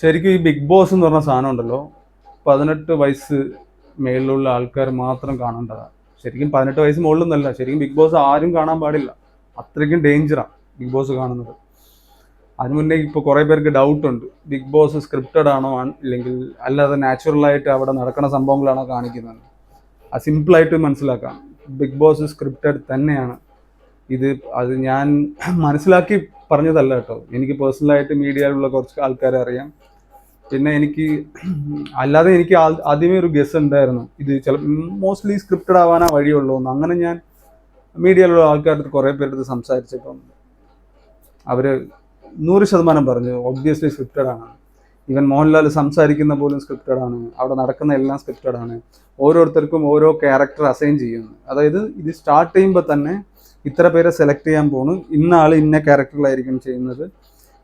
ശരിക്കും ഈ big boss എന്ന് പറഞ്ഞ സാധനം ഉണ്ടല്ലോ പതിനെട്ട് വയസ്സ് മേളിലുള്ള ആൾക്കാർ മാത്രം കാണേണ്ടതാണ്. ശരിക്കും പതിനെട്ട് വയസ്സ് മുകളിലൊന്നല്ല ശരിക്കും ബിഗ് ബോസ് ആരും കാണാൻ പാടില്ല. അത്രയ്ക്കും ഡേഞ്ചറാണ് ബിഗ് ബോസ് കാണുന്നത്. അതിന് മുന്നേ ഇപ്പോൾ കുറേ പേർക്ക് ഡൗട്ട് ഉണ്ട് ബിഗ് ബോസ് സ്ക്രിപ്റ്റഡ് ആണോ ഇല്ലെങ്കിൽ അല്ലാതെ നാച്ചുറലായിട്ട് അവിടെ നടക്കുന്ന സംഭവങ്ങളാണോ കാണിക്കുന്നത്? അത് സിമ്പിളായിട്ട് മനസ്സിലാക്കാം. ബിഗ് ബോസ് സ്ക്രിപ്റ്റഡ് തന്നെയാണ്. ഇത് അത് ഞാൻ മനസ്സിലാക്കി പറഞ്ഞതല്ല കേട്ടോ. എനിക്ക് പേഴ്സണലായിട്ട് മീഡിയയിലുള്ള കുറച്ച് ആൾക്കാരെ അറിയാം. പിന്നെ എനിക്ക് അല്ലാതെ എനിക്ക് ആദ്യമേ ഒരു ഗസ് ഉണ്ടായിരുന്നു. ഇത് ചില മോസ്റ്റ്ലി സ്ക്രിപ്റ്റഡ് ആവാനാ വഴിയുള്ളൂ എന്ന്. അങ്ങനെ ഞാൻ മീഡിയയിലുള്ള ആൾക്കാരുടെ കുറേ പേരുടെ സംസാരിച്ചപ്പം അവർ നൂറ് ശതമാനം പറഞ്ഞു ഒബ്വിയസ്ലി സ്ക്രിപ്റ്റഡ് ആണ്. ഈവൻ മോഹൻലാൽ സംസാരിക്കുന്ന പോലും സ്ക്രിപ്റ്റഡ് ആണ്. അവിടെ നടക്കുന്ന എല്ലാം സ്ക്രിപ്റ്റഡ് ആണ്. ഓരോരുത്തർക്കും ഓരോ ക്യാരക്ടർ അസൈൻ ചെയ്യുന്നു. അതായത് ഇത് സ്റ്റാർട്ട് ചെയ്യുമ്പോൾ തന്നെ ഇത്ര പേരെ സെലക്ട് ചെയ്യാൻ പോണു. ഇന്നാൾ ഇന്ന ക്യാരക്ടറിലായിരിക്കും ചെയ്യുന്നത്.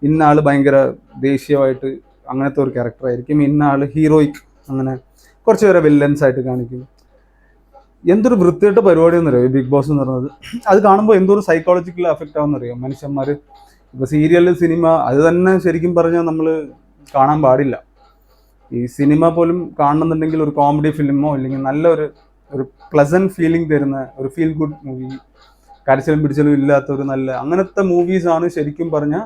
ഇന്നാൾ ഭയങ്കര ദേശീയമായിട്ട് അങ്ങനത്തെ ഒരു ക്യാരക്ടറായിരിക്കും ഇന്നാൾ ഹീറോയിക് അങ്ങനെ കുറച്ച് പേരെ വില്ലൻസ് ആയിട്ട് കാണിക്കും. എന്തൊരു വൃത്തിയായിട്ട് പരിപാടി എന്നറിയോ ബിഗ് ബോസ് എന്ന് പറയുന്നത്? അത് കാണുമ്പോൾ എന്തോരം സൈക്കോളജിക്കൽ എഫക്റ്റ് ആവുമെന്നറിയോ? മനുഷ്യന്മാർ ഇപ്പോൾ സീരിയൽ സിനിമ അത് തന്നെ ശരിക്കും പറഞ്ഞാൽ നമ്മൾ കാണാൻ പാടില്ല. ഈ സിനിമ പോലും കാണണമെന്നുണ്ടെങ്കിൽ ഒരു കോമഡി ഫിലിമോ അല്ലെങ്കിൽ നല്ലൊരു ഒരു പ്ലസന്റ് ഫീലിംഗ് തരുന്ന ഒരു ഫീൽ ഗുഡ് മൂവി കരച്ചിലും പിടിച്ചലും ഇല്ലാത്ത ഒരു നല്ല അങ്ങനത്തെ മൂവീസാണ് ശരിക്കും പറഞ്ഞാൽ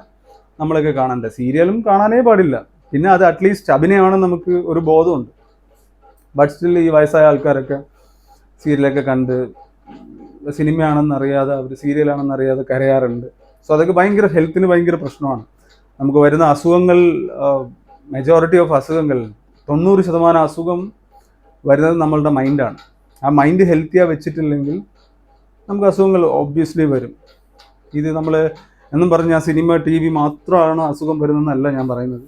നമ്മളൊക്കെ കാണേണ്ടത് സീരിയലും കാണാനേ പാടില്ല. പിന്നെ അത് അറ്റ്ലീസ്റ്റ് അഭിനയമാണെന്ന് നമുക്ക് ഒരു ബോധമുണ്ട്. ബട്ട് സ്റ്റിൽ ഈ വയസ്സായ ആൾക്കാരൊക്കെ സീരിയലൊക്കെ കണ്ട് സിനിമയാണെന്ന് അറിയാതെ അവർ സീരിയലാണെന്ന് അറിയാതെ കരയാറുണ്ട്. സോ അതൊക്കെ ഭയങ്കര ഹെൽത്തിന് ഭയങ്കര പ്രശ്നമാണ്. നമുക്ക് വരുന്ന അസുഖങ്ങൾ മെജോറിറ്റി ഓഫ് അസുഖങ്ങൾ തൊണ്ണൂറ് ശതമാനം അസുഖം വരുന്നത് നമ്മളുടെ മൈൻഡാണ് ആ മൈൻഡ് ഹെൽത്തിയാ വെച്ചിട്ടില്ലെങ്കിൽ നമുക്ക് അസുഖങ്ങൾ ഒബ്വിയസ്ലി വരും. ഇത് നമ്മൾ എന്നും പറഞ്ഞാൽ സിനിമ ടി വി മാത്രമാണ് അസുഖം വരുന്നതെന്നല്ല ഞാൻ പറയുന്നത്.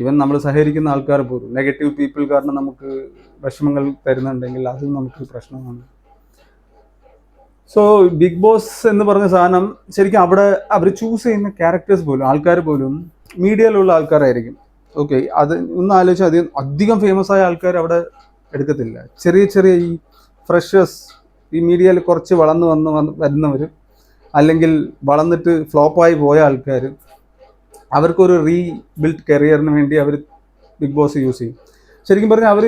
ഈവൻ നമ്മൾ സഹകരിക്കുന്ന ആൾക്കാർ പോലും നെഗറ്റീവ് പീപ്പിൾ കാരണം നമുക്ക് വിഷമങ്ങൾ തരുന്നുണ്ടെങ്കിൽ അതും നമുക്ക് പ്രശ്നമാണ്. സോ ബിഗ് ബോസ് എന്ന് പറഞ്ഞ സാധനം ശരിക്കും അവിടെ അവർ ചൂസ് ചെയ്യുന്ന ക്യാരക്ടേഴ്സ് പോലും ആൾക്കാർ പോലും മീഡിയയിലുള്ള ആൾക്കാരായിരിക്കും. ഓക്കെ അത് ഒന്ന് ആലോചിച്ചാൽ അധികം അധികം ഫേമസ് ആയ ആൾക്കാർ അവിടെ എടുക്കത്തില്ല. ചെറിയ ചെറിയ ഈ ഫ്രഷേഴ്സ് ഈ മീഡിയയിൽ കുറച്ച് വളർന്നു വന്ന് വരുന്നവർ അല്ലെങ്കിൽ വളർന്നിട്ട് ഫ്ലോപ്പായി പോയ ആൾക്കാർ അവർക്കൊരു റീബിൽഡ് കരിയറിന് വേണ്ടി അവർ ബിഗ് ബോസ് യൂസ് ചെയ്യും. ശരിക്കും പറഞ്ഞാൽ അവർ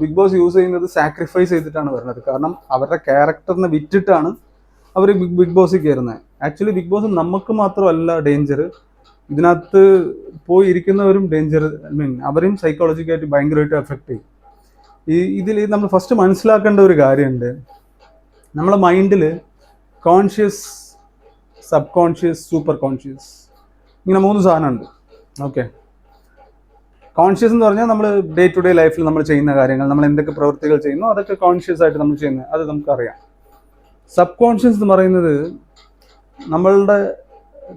ബിഗ് ബോസ് യൂസ് ചെയ്യുന്നത് സാക്രിഫൈസ് ചെയ്തിട്ടാണ് വരുന്നത്. കാരണം അവരുടെ ക്യാരക്ടറിനെ വിറ്റിട്ടാണ് അവർ ബിഗ് ബിഗ് ബോസിൽ കയറുന്നത് ആക്ച്വലി ബിഗ് ബോസ് നമുക്ക് മാത്രമല്ല ഡേഞ്ചർ ഇതിനകത്ത് പോയി ഇരിക്കുന്നവരും ഡേഞ്ചർ ഐ മീൻ അവരെയും സൈക്കോളജിക്കായിട്ട് ഭയങ്കരമായിട്ട് എഫക്റ്റ് ചെയ്യും. ഈ ഇതിൽ നമ്മൾ ഫസ്റ്റ് മനസ്സിലാക്കേണ്ട ഒരു കാര്യമുണ്ട്. നമ്മളെ മൈൻഡിൽ conscious subconscious super conscious ഇങ്ങനെ മൂന്ന് സാധനമുണ്ട്. ഓക്കെ കോൺഷ്യസ് എന്ന് പറഞ്ഞാൽ നമ്മൾ ഡേ ടു ഡേ ലൈഫിൽ നമ്മൾ ചെയ്യുന്ന കാര്യങ്ങൾ നമ്മൾ എന്തൊക്കെ പ്രവൃത്തികൾ ചെയ്യുന്നു അതൊക്കെ കോൺഷ്യസ് ആയിട്ട് നമ്മൾ ചെയ്യുന്നത് അത് നമുക്കറിയാം. സബ് കോൺഷ്യസ് എന്ന് പറയുന്നത് നമ്മളുടെ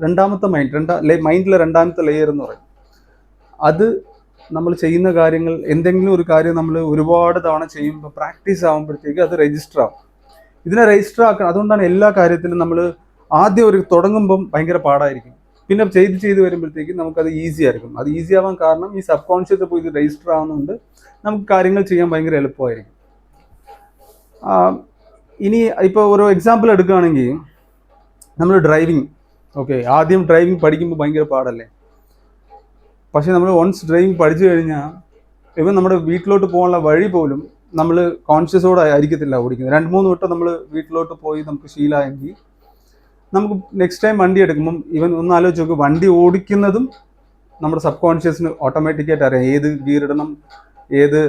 രണ്ടാമത്തെ മൈൻഡ് രണ്ടാ മൈൻഡിലെ രണ്ടാമത്തെ ലെയർ എന്ന് പറയും. അത് നമ്മൾ ചെയ്യുന്ന കാര്യങ്ങൾ എന്തെങ്കിലും ഒരു കാര്യം നമ്മൾ ഒരുപാട് തവണ ചെയ്യുമ്പോൾ പ്രാക്ടീസ് ആകുമ്പോഴത്തേക്ക് അത് രജിസ്റ്റർ ആവും. ഇതിനെ രജിസ്റ്റർ ആക്കണം. അതുകൊണ്ടാണ് എല്ലാ കാര്യത്തിലും നമ്മൾ ആദ്യം ഒരു തുടങ്ങുമ്പം ഭയങ്കര പാടായിരിക്കും. പിന്നെ ചെയ്ത് ചെയ്ത് വരുമ്പോഴത്തേക്കും നമുക്കത് ഈസി ആയിരിക്കും. അത് ഈസി ആവാൻ കാരണം ഈ സബ് കോൺഷ്യസ് പോയി ഇത് രജിസ്റ്റർ ആവുന്നതുകൊണ്ട് നമുക്ക് കാര്യങ്ങൾ ചെയ്യാൻ ഭയങ്കര എളുപ്പമായിരിക്കും. ഇനി ഇപ്പോൾ ഒരു എക്സാമ്പിൾ എടുക്കുകയാണെങ്കിൽ നമ്മൾ ഡ്രൈവിങ് ഓക്കെ ആദ്യം ഡ്രൈവിംഗ് പഠിക്കുമ്പോൾ ഭയങ്കര പാടല്ലേ? പക്ഷേ നമ്മൾ വൺസ് ഡ്രൈവിംഗ് പഠിച്ചു കഴിഞ്ഞാൽ ഇവൻ നമ്മുടെ വീട്ടിലോട്ട് പോകാനുള്ള വഴി പോലും നമ്മൾ കോൺഷ്യസോടെ ആയിരിക്കത്തില്ല ഓടിക്കുന്നത്. രണ്ട് മൂന്ന് വട്ടം നമ്മൾ വീട്ടിലോട്ട് പോയി നമുക്ക് ശീലമായെങ്കിൽ നമുക്ക് നെക്സ്റ്റ് ടൈം വണ്ടി എടുക്കുമ്പം ഇവൻ ഒന്ന് ആലോചിച്ച് നോക്കുക വണ്ടി ഓടിക്കുന്നതും നമ്മുടെ സബ് കോൺഷ്യസിന് ഓട്ടോമാറ്റിക്കായിട്ട് അറിയാം. ഏത് ഗിയർ ഇടണം ഏത്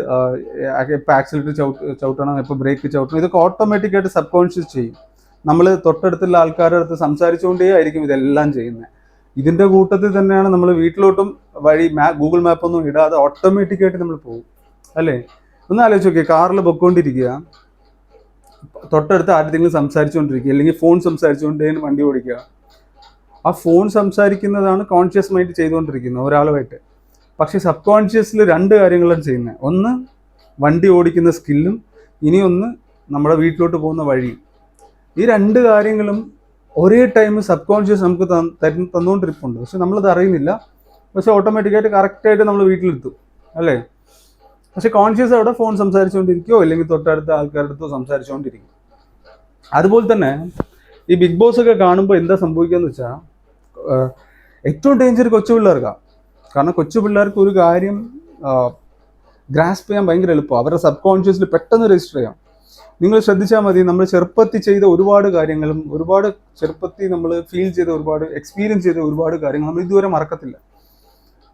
ഇപ്പം ആക്സിലേറ്റർ ചവിട്ട് ചവിട്ടണം ഇപ്പോൾ ബ്രേക്ക് ചവിട്ടണം ഇതൊക്കെ ഓട്ടോമാറ്റിക്കായിട്ട് സബ് കോൺഷ്യസ് ചെയ്യും. നമ്മൾ തൊട്ടടുത്തുള്ള ആൾക്കാരുടെ അടുത്ത് സംസാരിച്ചുകൊണ്ടേ ആയിരിക്കും ഇതെല്ലാം ചെയ്യുന്നത്. ഇതിന്റെ കൂട്ടത്തിൽ തന്നെയാണ് നമ്മൾ വീട്ടിലോട്ടും വഴി മാ ഗൂഗിൾ മാപ്പൊന്നും ഇടാതെ ഓട്ടോമാറ്റിക്കായിട്ട് നമ്മൾ പോകും. അല്ലേ? ഒന്ന് ആലോചിച്ച് നോക്കിയേ കാറിൽ പൊയ്ക്കൊണ്ടിരിക്കുക തൊട്ടടുത്ത് ആരുടെങ്കിലും സംസാരിച്ചുകൊണ്ടിരിക്കുക അല്ലെങ്കിൽ ഫോൺ സംസാരിച്ചുകൊണ്ടേ വണ്ടി ഓടിക്കുക. ആ ഫോൺ സംസാരിക്കുന്നതാണ് കോൺഷ്യസ് മൈൻഡ് ചെയ്തുകൊണ്ടിരിക്കുന്നത് ഒരാളുമായിട്ട്. പക്ഷേ സബ് കോൺഷ്യസിൽ രണ്ട് കാര്യങ്ങളാണ് ചെയ്യുന്നത്. ഒന്ന് വണ്ടി ഓടിക്കുന്ന സ്കില്ലും ഇനിയൊന്ന് നമ്മുടെ വീട്ടിലോട്ട് പോകുന്ന വഴിയും. ഈ രണ്ട് കാര്യങ്ങളും ഒരേ ടൈം സബ് കോൺഷ്യസ് നമുക്ക് തരുന്ന- തന്നുകൊണ്ടിരിപ്പുണ്ട്. പക്ഷെ നമ്മളത് അറിയുന്നില്ല. പക്ഷെ ഓട്ടോമാറ്റിക്കായിട്ട് കറക്റ്റായിട്ട് നമ്മൾ വീട്ടിലെത്തും. അല്ലേ? പക്ഷെ കോൺഷ്യസ് അവിടെ ഫോൺ സംസാരിച്ചുകൊണ്ടിരിക്കുകയോ അല്ലെങ്കിൽ തൊട്ടടുത്ത ആൾക്കാരുടെ അടുത്തോ സംസാരിച്ചുകൊണ്ടിരിക്കും. അതുപോലെ തന്നെ ഈ ബിഗ് ബോസ് ഒക്കെ കാണുമ്പോൾ എന്താ സംഭവിക്കാന്ന് വെച്ചാൽ ഏറ്റവും ഡേഞ്ചർ കൊച്ചു പിള്ളേർക്കാണ് കാരണം കൊച്ചു പിള്ളേർക്ക് ഒരു കാര്യം ഗ്രാസ്പ് ചെയ്യാൻ ഭയങ്കര എളുപ്പമാണ് അവരുടെ സബ് കോൺഷ്യസിൽ പെട്ടെന്ന് രജിസ്റ്റർ ചെയ്യാം. നിങ്ങൾ ശ്രദ്ധിച്ചാൽ മതി നമ്മൾ ചെറുപ്പത്തിൽ ചെയ്ത ഒരുപാട് കാര്യങ്ങളും ഒരുപാട് ചെറുപ്പത്തിൽ നമ്മൾ ഫീൽ ചെയ്ത ഒരുപാട് എക്സ്പീരിയൻസ് ചെയ്ത ഒരുപാട് കാര്യങ്ങൾ നമ്മൾ ഇതുവരെ മറക്കത്തില്ല.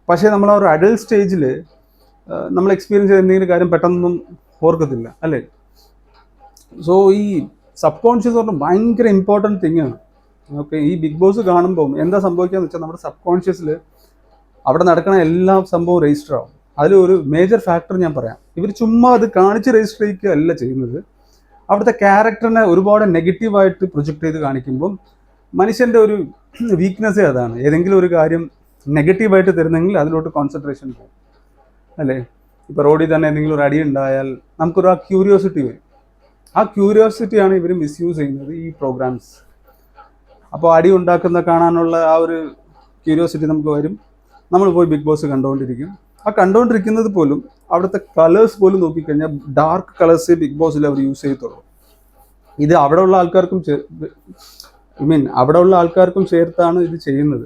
പക്ഷേ നമ്മൾ ആ ഒരു അഡൽട്ട് സ്റ്റേജിൽ നമ്മൾ എക്സ്പീരിയൻസ് ചെയ്ത എന്തെങ്കിലും കാര്യം പെട്ടെന്നൊന്നും ഓർക്കത്തില്ല അല്ലേ? സോ ഈ സബ് കോൺഷ്യസ് പറഞ്ഞാൽ ഭയങ്കര ഇമ്പോർട്ടന്റ് തിങ് ആണ്. ഓക്കെ ഈ ബിഗ് ബോസ് കാണുമ്പോൾ എന്താ സംഭവിക്കുക എന്ന് വെച്ചാൽ നമ്മുടെ സബ് കോൺഷ്യസിൽ അവിടെ നടക്കുന്ന എല്ലാ സംഭവവും രജിസ്റ്റർ ആവും. അതിലൊരു മേജർ ഫാക്ടർ ഞാൻ പറയാം. ഇവർ ചുമ്മാ അത് കാണിച്ച് രജിസ്റ്റർ ചെയ്യുക അല്ല ചെയ്യുന്നത്. അവിടുത്തെ ക്യാരക്ടറിനെ ഒരുപാട് നെഗറ്റീവായിട്ട് പ്രൊജക്റ്റ് ചെയ്ത് കാണിക്കുമ്പം മനുഷ്യന്റെ ഒരു വീക്ക്നെസ്സേ അതാണ്. ഏതെങ്കിലും ഒരു കാര്യം നെഗറ്റീവായിട്ട് തരുന്നെങ്കിൽ അതിലോട്ട് കോൺസെൻട്രേഷൻ പോകും. അല്ലേ? ഇപ്പോൾ റോഡിൽ തന്നെ എന്തെങ്കിലും ഒരു അടി ഉണ്ടായാൽ നമുക്കൊരു ആ ക്യൂരിയോസിറ്റി വരും. ആ ക്യൂരിയോസിറ്റിയാണ് ഇവർ മിസ്യൂസ് ചെയ്യുന്നത് ഈ പ്രോഗ്രാംസ് അപ്പോൾ അടി ഉണ്ടാക്കുന്ന കാണാനുള്ള ആ ഒരു ക്യൂരിയോസിറ്റി നമുക്ക് വരും. നമ്മൾ പോയി ബിഗ് ബോസ് കണ്ടുകൊണ്ടിരിക്കും ആ കണ്ടുകൊണ്ടിരിക്കുന്നത് പോലും അവിടുത്തെ കളേഴ്സ് പോലും നോക്കിക്കഴിഞ്ഞാൽ ഡാർക്ക് കളേഴ്സ് ബിഗ് ബോസിൽ അവർ യൂസ് ചെയ്യത്തുള്ളൂ. ഇത് അവിടെ ഉള്ള ആൾക്കാർക്കും ഐ മീൻ അവിടെ ഉള്ള ആൾക്കാർക്കും ചേർത്താണ് ഇത് ചെയ്യുന്നത്.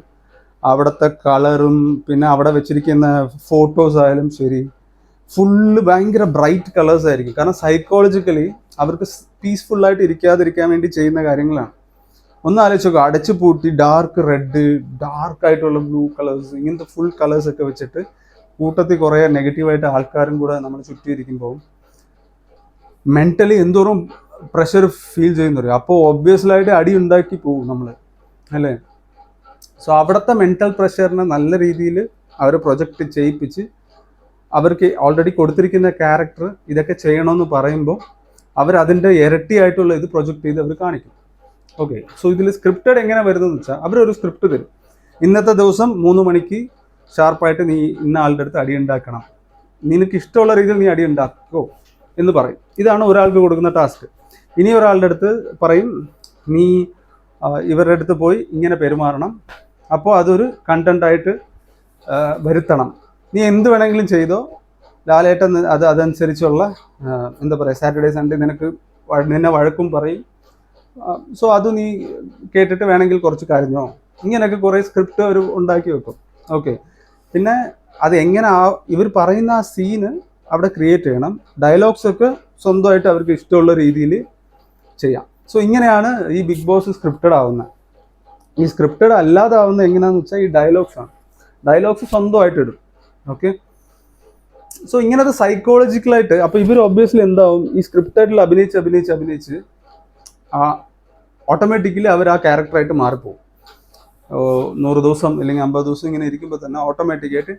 അവിടുത്തെ കളറും പിന്നെ അവിടെ വെച്ചിരിക്കുന്ന ഫോട്ടോസ് ആയാലും ശരി ഫുള്ള് ഭയങ്കര ബ്രൈറ്റ് കളേഴ്സ് ആയിരിക്കും. കാരണം സൈക്കോളജിക്കലി അവർക്ക് പീസ്ഫുൾ ആയിട്ട് ഇരിക്കാതിരിക്കാൻ വേണ്ടി ചെയ്യുന്ന കാര്യങ്ങളാണ്. ഒന്ന് ആലോചിച്ച് നോക്കുക അടച്ചു പൂട്ടി ഡാർക്ക് റെഡ് ഡാർക്ക് ആയിട്ടുള്ള ബ്ലൂ കളേഴ്സ് ഇങ്ങനത്തെ ഫുൾ കളേഴ്സ് ഒക്കെ വെച്ചിട്ട് കൂട്ടത്തിൽ കുറേ നെഗറ്റീവായിട്ട് ആൾക്കാരും കൂടെ നമ്മൾ ചുറ്റിയിരിക്കുമ്പോൾ മെന്റലി എന്തോറും പ്രഷർ ഫീൽ ചെയ്യുന്നു അപ്പോൾ ഒബ്വിയസ്ലായിട്ട് അടി ഉണ്ടാക്കി പോകും നമ്മൾ അല്ലേ? സോ അവിടുത്തെ മെന്റൽ പ്രഷറിനെ നല്ല രീതിയിൽ അവർ പ്രൊജക്റ്റ് ചെയ്യിപ്പിച്ച് അവർക്ക് ഓൾറെഡി കൊടുത്തിരിക്കുന്ന ക്യാരക്ടർ ഇതൊക്കെ ചെയ്യണമെന്ന് പറയുമ്പോൾ അവർ അതിന്റെ ഇരട്ടിയായിട്ടുള്ള ഇത് പ്രൊജക്റ്റ് ചെയ്ത് അവർ കാണിക്കും. ഓക്കെ സോ ഇതിൽ സ്ക്രിപ്റ്റഡ് എങ്ങനെ വരുന്നതെന്ന് വെച്ചാൽ അവരൊരു സ്ക്രിപ്റ്റ് തരും. ഇന്നത്തെ ദിവസം മൂന്ന് മണിക്ക് ഷാർപ്പായിട്ട് നീ ഇന്ന ആളുടെ അടുത്ത് അടി ഉണ്ടാക്കണം. നിനക്ക് ഇഷ്ടമുള്ള രീതിയിൽ നീ അടി ഉണ്ടാക്കോ എന്ന് പറയും. ഇതാണ് ഒരാൾക്ക് കൊടുക്കുന്ന ടാസ്ക് ഇനി ഒരാളുടെ അടുത്ത് പറയും നീ ഇവരുടെ അടുത്ത് പോയി ഇങ്ങനെ പെരുമാറണം. അപ്പോൾ അതൊരു ആ, വരുത്തണം. നീ എന്ത് വേണമെങ്കിലും ചെയ്തോ ലാലേട്ടൻ അത് അതനുസരിച്ചുള്ള എന്താ പറയുക സാറ്റർഡേ സൺഡേ നിനക്ക് നിന്നെ വഴക്കും പറയും. സോ അത് നീ കേട്ടിട്ട് വേണമെങ്കിൽ കുറച്ച് കരഞ്ഞോ ഇങ്ങനെയൊക്കെ കുറേ സ്ക്രിപ്റ്റ് അവർ ഉണ്ടാക്കി വെക്കും. ഓക്കെ പിന്നെ അത് എങ്ങനെ ആ ഇവർ പറയുന്ന ആ സീന് അവിടെ ക്രിയേറ്റ് ചെയ്യണം. ഡയലോഗ്സ് ഒക്കെ സ്വന്തമായിട്ട് അവർക്ക് ഇഷ്ടമുള്ള രീതിയിൽ ചെയ്യാം. സോ ഇങ്ങനെയാണ് ഈ ബിഗ് ബോസ് സ്ക്രിപ്റ്റഡ് ആവുന്നത്. ഈ സ്ക്രിപ്റ്റഡ് അല്ലാതാവുന്നത് എങ്ങനെയാണെന്ന് വെച്ചാൽ ഈ ഡയലോഗ്സ് ആണ്. ഡയലോഗ്സ് സ്വന്തമായിട്ട് ഇടും. ഓക്കെ സോ ഇങ്ങനത്തെ സൈക്കോളജിക്കലായിട്ട് അപ്പോൾ ഇവർ ഒബ്വിയസ്ലി എന്താവും? ഈ സ്ക്രിപ്റ്റഡിൽ അഭിനയിച്ച് അഭിനയിച്ച് അഭിനയിച്ച് ആ ഓട്ടോമാറ്റിക്കലി അവർ ആ ക്യാരക്ടറായിട്ട് മാറിപ്പോകും നൂറ് ദിവസം അല്ലെങ്കിൽ അമ്പത് ദിവസം ഇങ്ങനെ ഇരിക്കുമ്പോൾ തന്നെ ഓട്ടോമാറ്റിക്കായിട്ട്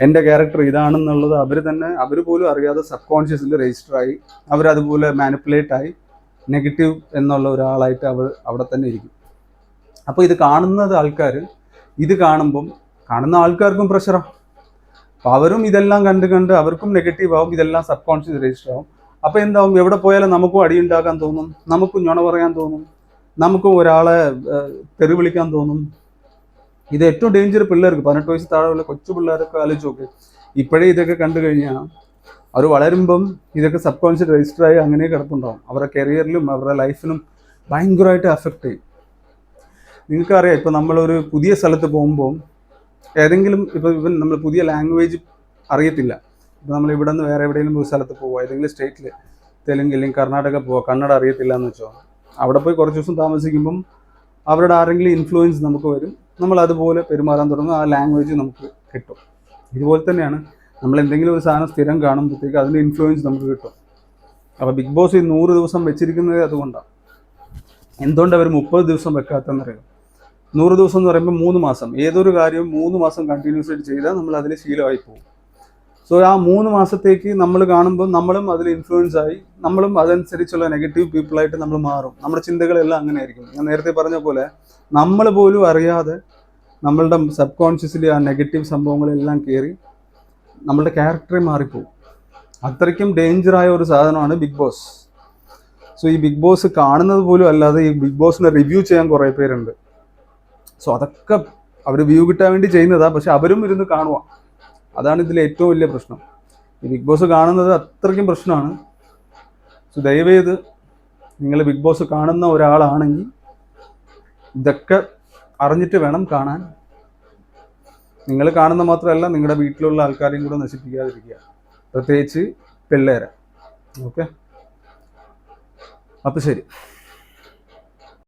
എന്റെ ക്യാരക്ടർ ഇതാണെന്നുള്ളത് അവർ തന്നെ അവർ പോലും അറിയാതെ സബ് കോൺഷ്യസിൽ രജിസ്റ്റർ ആയി അവരതുപോലെ മാനിപ്പുലേറ്റ് ആയി നെഗറ്റീവ് എന്നുള്ള ഒരാളായിട്ട് അവർ അവിടെ തന്നെ ഇരിക്കും. അപ്പോൾ ഇത് കാണുന്നത് ആൾക്കാർ ഇത് കാണുമ്പം കാണുന്ന ആൾക്കാർക്കും പ്രഷറാണ് അപ്പോൾ അവരും ഇതെല്ലാം കണ്ട് കണ്ട് അവർക്കും നെഗറ്റീവ് ആവും ഇതെല്ലാം സബ് കോൺഷ്യസ് രജിസ്റ്റർ ആവും. അപ്പോൾ എന്താവും? എവിടെ പോയാലും നമുക്കും അടിയുണ്ടാക്കാൻ തോന്നും നമുക്കും ഞൊണ പറയാൻ തോന്നും നമുക്കും ഒരാളെ തെറി വിളിക്കാൻ തോന്നും. ഇത് ഏറ്റവും ഡേഞ്ചർ പിള്ളേർക്ക് പതിനെട്ട് വയസ്സ് താഴെയുള്ള കൊച്ചു പിള്ളേരൊക്കെ ആലോചിച്ച് നോക്ക്. ഇപ്പോഴേ ഇതൊക്കെ കണ്ടു കഴിഞ്ഞാൽ അവർ വളരുമ്പം ഇതൊക്കെ സബ് കോൺഷ്യസ് രജിസ്റ്റർ ആയി അങ്ങനെ കിടപ്പുണ്ടാവും. അവരുടെ കരിയറിലും അവരുടെ ലൈഫിലും ഭയങ്കരമായിട്ട് അഫക്റ്റ് ചെയ്യും. നിങ്ങൾക്കറിയാം ഇപ്പോൾ നമ്മളൊരു പുതിയ സ്ഥലത്ത് പോകുമ്പോൾ ഏതെങ്കിലും ഇപ്പോൾ ഇവൻ നമ്മൾ പുതിയ ലാംഗ്വേജ് അറിയത്തില്ല. ഇപ്പോൾ നമ്മൾ ഇവിടെ നിന്ന് വേറെ എവിടെയെങ്കിലും ഒരു സ്ഥലത്ത് പോകുക ഏതെങ്കിലും സ്റ്റേറ്റിൽ തെലുങ്ക് അല്ലെങ്കിൽ കർണാടക പോവുക കന്നഡ അറിയത്തില്ല എന്ന് വെച്ചോ അവിടെ പോയി കുറച്ച് ദിവസം താമസിക്കുമ്പം അവരുടെ ആരെങ്കിലും ഇൻഫ്ലുവൻസ് നമുക്ക് വരും. നമ്മൾ അതുപോലെ പെരുമാറാൻ തുടങ്ങും ആ ലാംഗ്വേജ് നമുക്ക് കിട്ടും. ഇതുപോലെ തന്നെയാണ് നമ്മൾ എന്തെങ്കിലും ഒരു സാധനം സ്ഥിരം കാണുമ്പോഴത്തേക്ക് അതിന്റെ ഇൻഫ്ലുവൻസ് നമുക്ക് കിട്ടും. അപ്പോൾ ബിഗ് ബോസ് ഈ നൂറ് ദിവസം വെച്ചിരിക്കുന്നത് അതുകൊണ്ടാണ് എന്തുകൊണ്ട് അവർ മുപ്പത് ദിവസം വെക്കാത്തെന്നറിയാം നൂറ് ദിവസം എന്ന് പറയുമ്പോൾ മൂന്ന് മാസം. ഏതൊരു കാര്യവും മൂന്ന് മാസം കണ്ടിന്യൂസ് ആയിട്ട് ചെയ്താൽ നമ്മൾ അതിൽ ശീലമായി പോകും. സോ ആ മൂന്ന് മാസത്തേക്ക് നമ്മൾ കാണുമ്പോൾ നമ്മളും അതിൽ ഇൻഫ്ലുവൻസ് ആയി നമ്മളും അതനുസരിച്ചുള്ള നെഗറ്റീവ് പീപ്പിളായിട്ട് നമ്മൾ മാറും. നമ്മുടെ ചിന്തകളെല്ലാം അങ്ങനെ ആയിരിക്കും ഞാൻ നേരത്തെ പറഞ്ഞ പോലെ നമ്മൾ പോലും അറിയാതെ നമ്മളുടെ സബ് കോൺഷ്യസിൽ ആ നെഗറ്റീവ് സംഭവങ്ങളെല്ലാം കയറി നമ്മളുടെ ക്യാരക്ടറെ മാറിപ്പോകും അത്രയ്ക്കും ഡേഞ്ചറായ ഒരു സാധനമാണ് ബിഗ് ബോസ് സോ ഈ ബിഗ് ബോസ് കാണുന്നത് പോലും അല്ലാതെ ഈ ബിഗ് ബോസിനെ റിവ്യൂ ചെയ്യാൻ കുറേ പേരുണ്ട്. സോ അതൊക്കെ അവർ വ്യൂ കിട്ടാൻ വേണ്ടി ചെയ്യുന്നതാ. പക്ഷെ അവരും ഇരുന്ന് കാണുക അതാണ് ഇതിലെ ഏറ്റവും വലിയ പ്രശ്നം. ഈ ബിഗ് ബോസ് കാണുന്നത് അത്രയ്ക്കും പ്രശ്നമാണ്. സോ ദയവേത് നിങ്ങൾ ബിഗ് ബോസ് കാണുന്ന ഒരാളാണെങ്കിൽ ഇതൊക്കെ അറിഞ്ഞിട്ട് വേണം കാണാൻ. നിങ്ങൾ കാണുന്ന മാത്രമല്ല നിങ്ങളുടെ വീട്ടിലുള്ള ആൾക്കാരെയും കൂടെ നശിപ്പിക്കാതിരിക്കുക. പ്രത്യേകിച്ച് പിള്ളേരെ. ഓക്കെ അപ്പോൾ ശരി.